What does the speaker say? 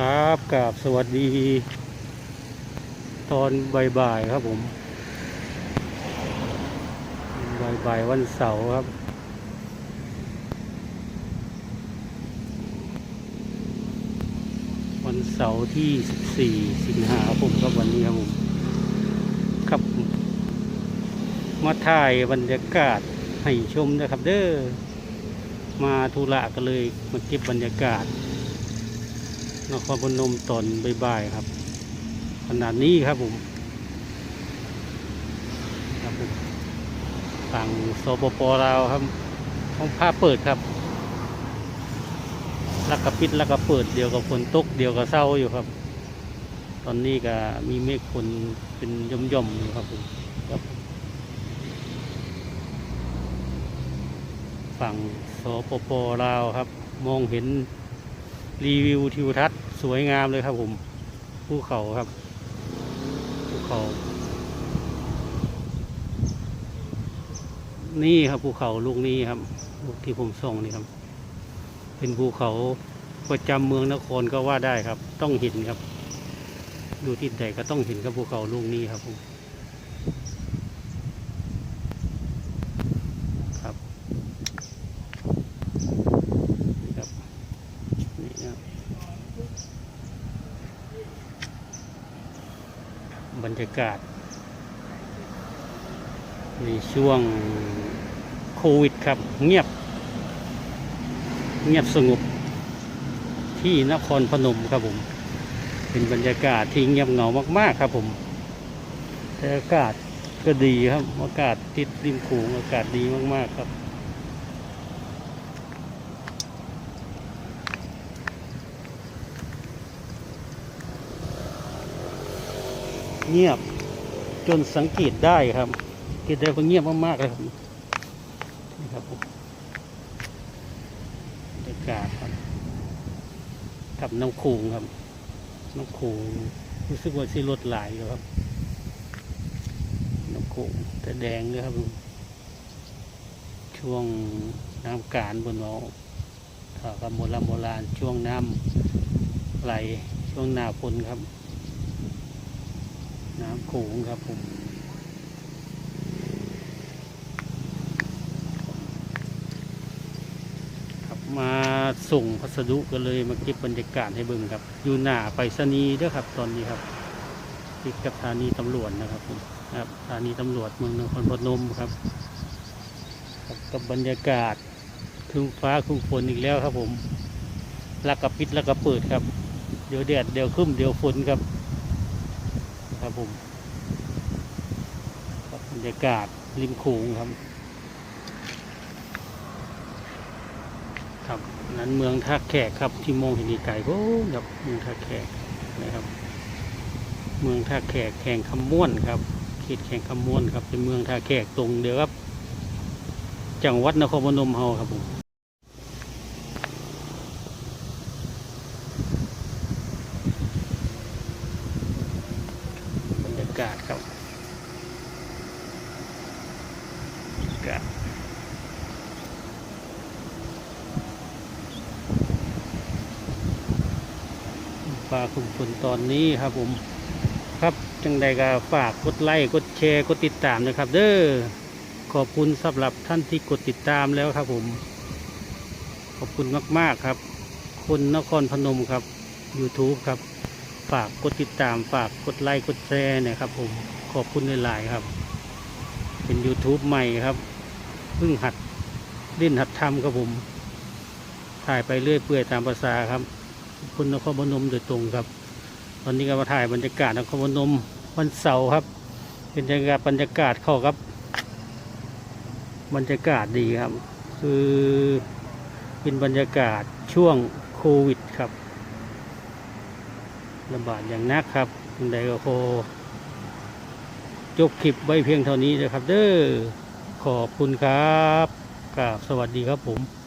ครับกับสวัสดี ตอนบ่ายๆครับผมบ่ายๆวันเสาร์ครับ วันเสาร์ที่ 14 สิงหาคมครับวันนี้ครับผมครับ มาถ่ายบรรยากาศให้ชมนะครับเด้อมาธุระก็เลยมาเก็บบรรยากาศ นครพนมตอนบ่ายๆครับ ขนาดนี้ครับผมครับผมฝั่งสปปลาวครับห้องผ้าเปิดครับล้วก็ปิดล้วก็เปิดเดียวกับฝนตกเดียวกับเศร้าอยู่ครับ ตอนนี้ก็มีเมฆฝนเป็นย่อมๆอยู่ครับผมครับฝั่งสปปลาวครับ มองเห็น รีวิวทิวทัศน์สวยงามเลยครับผมภูเขาครับภูเขา นี่ครับภูเขาลูกนี้ครับลูกที่ผมส่งนี่ครับ เป็นภูเขาประจำเมืองนครก็ว่าได้ครับ ต้องเห็นครับ ดูที่ใดก็ต้องเห็นครับภูเขาลูกนี้ครับผมครับนี่ครับนี่นะครับ บรรยากาศ ในช่วงโควิดครับ เงียบ เงียบสงบที่นครพนมครับผม เป็นบรรยากาศที่เงียบเหงามาก ๆ ครับผมแต่อากาศก็ดีครับ อากาศติดริมโขงอากาศดีมาก ๆ ครับ เงียบจนสังเกตได้ครับเกตได้ว่าเงียบมากๆเลยครับนี่ครับผมบรรยากาศครับกับน้ำโขงครับน้ำโขงรู้สึกว่าสิลดหลายอยู่ครับน้ำโขงแต่แดงเลยครับช่วงน้ำการบนเราถ้ากับโบราณโบราณช่วงน้ำไหลช่วงหน้าฝนครับ น้ำโขงครับผมครับมาส่งพัสดุก็เลยมาเก็บบรรยากาศให้เบิ่งครับ อยู่หน้าไปรษณีย์ด้วยครับ ตอนนี้ครับติดกับสถานีตำรวจนะครับผมครับสถานีตำรวจเมืองนครพนมครับกับบรรยากาศครึ้มฟ้าครึ้มฝนอีกแล้วครับผมแล้วก็ปิดแล้วก็เปิดครับ เดี๋ยวแดดเดี๋ยวคึ้มเดี๋ยวฝนครับ ครับผมครับรรยากาศริมโขงครับ ครับนั้นเมืองท่าแขกครับที่มองเห็นไกลโอ้ครับเมืองท่าแขกนะครับ เมืองท่าแขกแข่งคำม้วนครับเขตแข่งคำม้วนครับเป็นเมืองท่าแขกตรงเดียวครับ จังหวัดนครพนมเฮาครับผมบรรยา กาศครับกาศฟ้าคุมฝนตอนนี้ครับผม ครับจังใดก็ฝากกดไลค์กดแชร์กดติดตามนะครับ เด้อขอบคุณสำหรับท่านที่กดติดตามแล้วครับผม ขอบคุณมาก ๆ ครับคุณนครพนมครับ YouTube ครับ ฝากกดติดตามฝากกดไลค์กดแชร์นะครับผมขอบคุณหลาย ๆ ครับ เป็น YouTube ใหม่ครับเพิ่งหัดเล่นหัดทำครับผม ถ่ายไปเรื่อยเปื่อยตามภาษาครับคุณนครพนมโดยตรงครับ ตอนนี้ก็มาถ่ายบรรยากาศนครพนมวันเสาร์ครับ เป็นบรรยากาศบรรยากาศเข้าครับ บรรยากาศดีครับ คือเป็นบรรยากาศช่วงโควิดครับ ระบาดอย่างนักครับคุณใดก็โคจบคลิปไว้เพียงเท่านี้นะครับ เด้อขอบคุณครับกราบสวัสดีครับผม